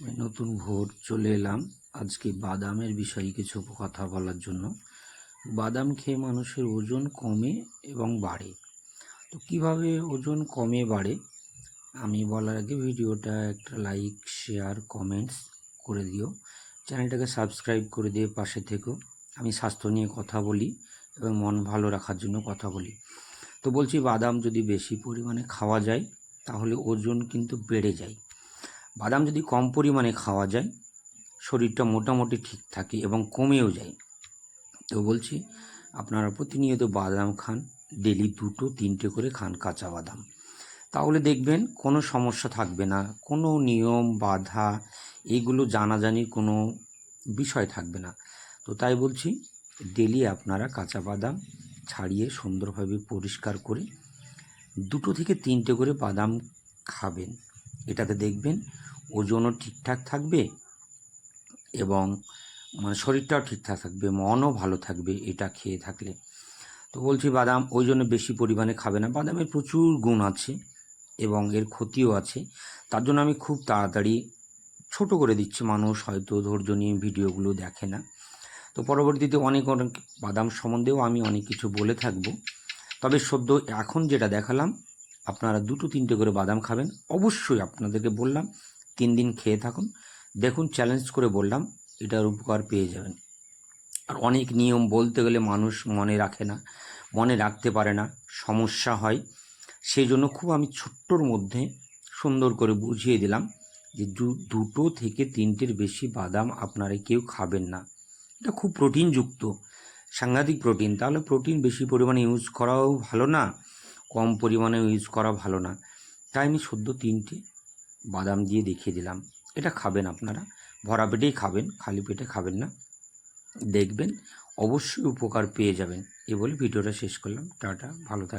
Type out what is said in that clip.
আমি নতুন ভোর চলে এলাম। আজকে বাদামের বিষয়ে কিছু কথা বলার জন্য। বাদাম খেয়ে মানুষের ওজন কমে এবং বাড়ে। তো কীভাবে ওজন কমে বাড়ে? আমি বলার আগে ভিডিওটা একটা লাইক শেয়ার কমেন্টস করে দিও। চ্যানেলটাকে সাবস্ক্রাইব করে দিয়ে পাশে থেকো। আমি স্বাস্থ্য নিয়ে কথা বলি এবং মন ভালো রাখার জন্য কথা বলি। তো বলছি বাদাম যদি বেশি পরিমাণে খাওয়া যায়, তাহলে ওজন কিন্তু বেড়ে যায়। বাদাম যদি কম পরিমাণে খাওয়া যায়, শরীরটা মোটামুটি ঠিক থাকে এবং কমেও যায়। তো বলছি, আপনারা প্রতিনিয়ত বাদাম খান ডেলি দুটো, তিনটে করে খান কাঁচা বাদাম। তাহলে দেখবেন কোনো সমস্যা থাকবে না, কোনো নিয়ম, বাধা এইগুলো জানাজানির কোনো বিষয় থাকবে না। তো তাই বলছি ডেলি আপনারা কাঁচা বাদাম ছাড়িয়ে সুন্দরভাবে পরিষ্কার করে দুটো থেকে তিনটে করে বাদাম খাবেন। এটাতে দেখবেন ওজনও ঠিকঠাক থাকবে এবং মানে শরীরটাও ঠিকঠাক থাকবে, মনও ভালো থাকবে এটা খেয়ে থাকলে। তো বলছি বাদাম ওই জন্য বেশি পরিমাণে খাবে না। বাদামের প্রচুর গুণ আছে এবং এর ক্ষতিও আছে। তার জন্য আমি খুব তাড়াতাড়ি ছোট করে দিচ্ছি, মানুষ হয়তো ধৈর্য নিয়ে ভিডিওগুলো দেখে না। তো পরবর্তীতে অনেক অনেক বাদাম সম্বন্ধেও আমি অনেক কিছু বলে থাকব। তবে সদ্য এখন যেটা দেখালাম, আপনারা দুটো তিনটে করে বাদাম খাবেন। অবশ্যই আপনাদেরকে বললাম তিন দিন খেয়ে থাকুন। দেখুন চ্যালেঞ্জ করে বললাম, এটার উপকার পেয়ে যাবেন। আর অনেক নিয়ম বলতে গেলে মানুষ মনে রাখে না, মনে রাখতে পারে না, সমস্যা হয়। সেই জন্য খুব আমি ছোট্টর মধ্যে সুন্দর করে বুঝিয়ে দিলাম যে দুটো থেকে তিনটের বেশি বাদাম আপনারা কেউ খাবেন না। এটা খুব প্রোটিনযুক্ত, সাংঘাতিক প্রোটিন। তাহলে প্রোটিন বেশি পরিমাণে ইউজ করাও ভালো না, কম পরিমাণে ইউজ করা ভালো না। তাই আমি সদ্য তিনটে বাদাম দিয়ে দেখিয়ে দিলাম। এটা খাবেন আপনারা। ভরা পেটেই খাবেন, খালি পেটে খাবেন না। দেখবেন, অবশ্যই উপকার পেয়ে যাবেন। এ বলে ভিডিওটা শেষ করলাম। টাটা, ভালো থাকবেন।